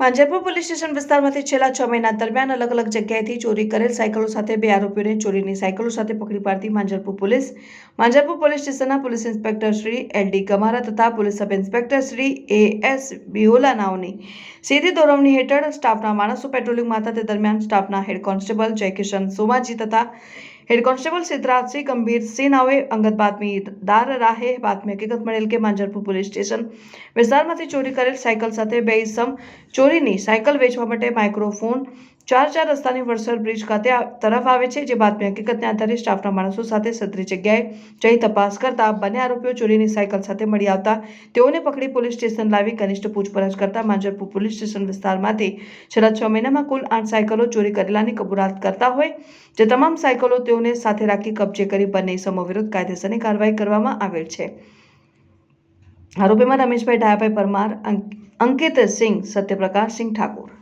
Manjarpur police station વિસ્તારમાંથી છેલ્લા છ મહિના દરમિયાન અલગ અલગ જગ્યાએથી ચોરી કરેલ સાયકલો સાથે બે આરોપીઓને ચોરીની સાયકલો સાથે પકડી પાડતી માંજરપુર પોલીસ. માંજરપુર પોલીસ સ્ટેશનના police inspector Shri L D Gamara તથા police sub inspector Shri A S Bihola નાઓની સીધી દોરવણી હેઠળ સ્ટાફના માણસો પેટ્રોલિંગમાં હતા તે દરમિયાન સ્ટાફના હેડ કોન્સ્ટેબલ જયકિશન સોમાજી તથા હેડ કોન્સ્ટેબલ સિદ્ધરાજસિંહ ગંભીરસિંહ નાવે અંગત બાતમીદાર રાહે બાતમી હકીકત મળેલ કે માંજરપુર પોલીસ સ્ટેશન વિસ્તારમાંથી ચોરી કરેલ સાયકલ સાથે બે ઇસમ ચોરીની સાયકલ વેચવા માટે માઇક્રોફોન ચાર ચાર રસ્તાની વડસર બ્રિજ ખાતે તરફ આવે છે, જે બાતમી હકીકતને આધારે સ્ટાફના માણસો સાથે સત્રી જગ્યાએ જઈ તપાસ કરતા બંને આરોપીઓ ચોરીની સાયકલ સાથે મળી આવતા તેઓને પકડી પોલીસ સ્ટેશન લાવી ઘનિષ્ઠ પૂછપરછ કરતા માંજરપુર પોલીસ સ્ટેશન વિસ્તારમાંથી છેલ્લા છ મહિનામાં કુલ આઠ સાયકલો ચોરી કરેલાની કબૂલાત કરતા હોય, જે તમામ સાયકલો તેઓને સાથે રાખી કબજે કરી બંને સમો વિરુદ્ધ કાયદેસરની કાર્યવાહી કરવામાં આવેલ છે. આરોપીમાં રમેશભાઈ ડાયાભાઈ પરમાર અંકિત સિંહ, સત્યપ્રકાશ સિંહ ઠાકોર.